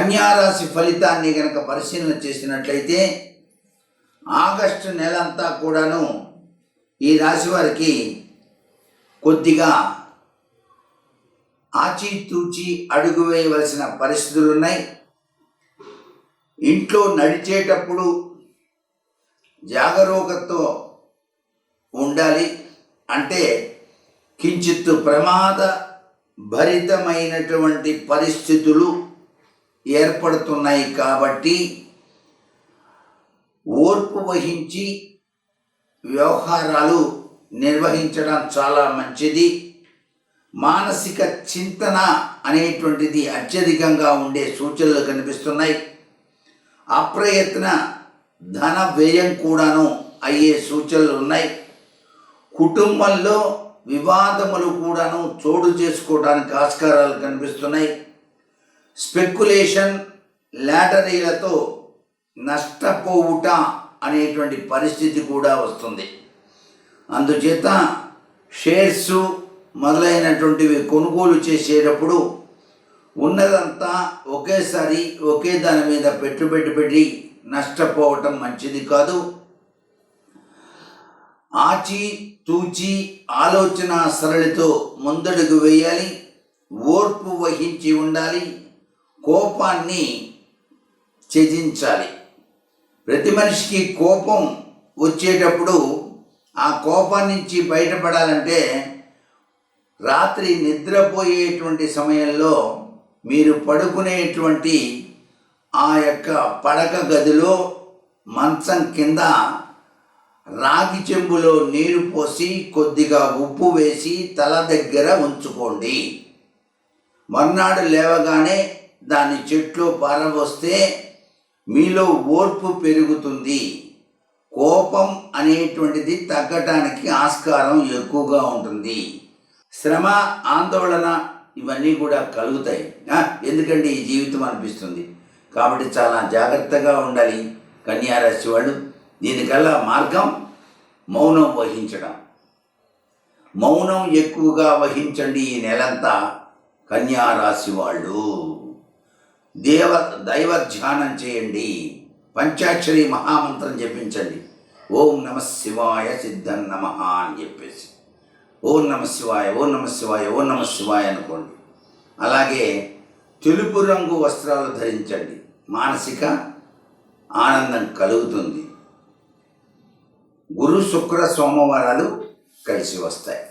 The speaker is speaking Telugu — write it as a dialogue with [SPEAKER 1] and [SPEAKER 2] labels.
[SPEAKER 1] కన్యారాశి ఫలితాన్ని కనుక పరిశీలన చేసినట్లయితే ఆగస్టు నెలంతా కూడాను ఈ రాశి వారికి కొద్దిగా ఆచితూచి అడుగు వేయవలసిన పరిస్థితులు ఉన్నాయి ఇంట్లో నడిచేటప్పుడు జాగరూకతో ఉండాలి. అంటే కించిత్తు ప్రమాద భరితమైనటువంటి పరిస్థితులు ఏర్పడుతున్నాయి కాబట్టి ఓర్పు వహించి వ్యవహారాలు నిర్వహించడం చాలా మంచిది. మానసిక చింతన అనేటువంటిది అత్యధికంగా ఉండే సూచనలు కనిపిస్తున్నాయి. అప్రయత్న ధన వ్యయం కూడాను అయ్యే సూచనలు ఉన్నాయి. కుటుంబంలో వివాదములు కూడాను చోటు చేసుకోవడానికి ఆస్కారాలు కనిపిస్తున్నాయి. స్పెక్యులేషన్ లాటరీలతో నష్టపోవుట అనేటువంటి పరిస్థితి కూడా వస్తుంది. అందుచేత షేర్స్ మొదలైనటువంటివి కొనుగోలు చేసేటప్పుడు ఉన్నదంతా ఒకేసారి ఒకే దాని మీద పెట్టుబడి పెట్టి నష్టపోవటం మంచిది కాదు. ఆచి తూచి ఆలోచన సరళితో ముందడుగు వేయాలి. ఓర్పు వహించి ఉండాలి. కోపాన్ని త్యజించాలి. ప్రతి మనిషికి కోపం వచ్చేటప్పుడు ఆ కోపం నుంచి బయటపడాలంటే రాత్రి నిద్రపోయేటువంటి సమయంలో మీరు పడుకునేటువంటి ఆ యొక్క పడక గదిలో మంచం కింద రాగి చెంబులో నీరు పోసి కొద్దిగా ఉప్పు వేసి తల దగ్గర ఉంచుకోండి. మర్నాడు లేవగానే దాని చెట్లో పారబోస్తే మీలో ఓర్పు పెరుగుతుంది. కోపం అనేటువంటిది తగ్గటానికి ఆస్కారం ఎక్కువగా ఉంటుంది. శ్రమ ఆందోళన ఇవన్నీ కూడా కలుగుతాయి. ఎందుకంటే ఈ జీవితం అనిపిస్తుంది. కాబట్టి చాలా జాగ్రత్తగా ఉండాలి. కన్యారాశి వాళ్ళు దీనికల్లా మార్గం మౌనం వహించడం. మౌనం ఎక్కువగా వహించండి ఈ నెలంతా కన్యారాశి వాళ్ళు. దేవ దైవ ధ్యానం చేయండి. పంచాక్షరి మహామంత్రం జపించండి. ఓం నమ శివాయ సిద్ధం నమ అని చెప్పేసి. ఓం నమ శివాయ ఓం నమ శివాయ ఓం నమ శివాయ అనుకోండి. అలాగే తెలుపు రంగు వస్త్రాలు ధరించండి. మానసిక ఆనందం కలుగుతుంది. గురు శుక్ర సోమవారాలు కలిసి వస్తాయి.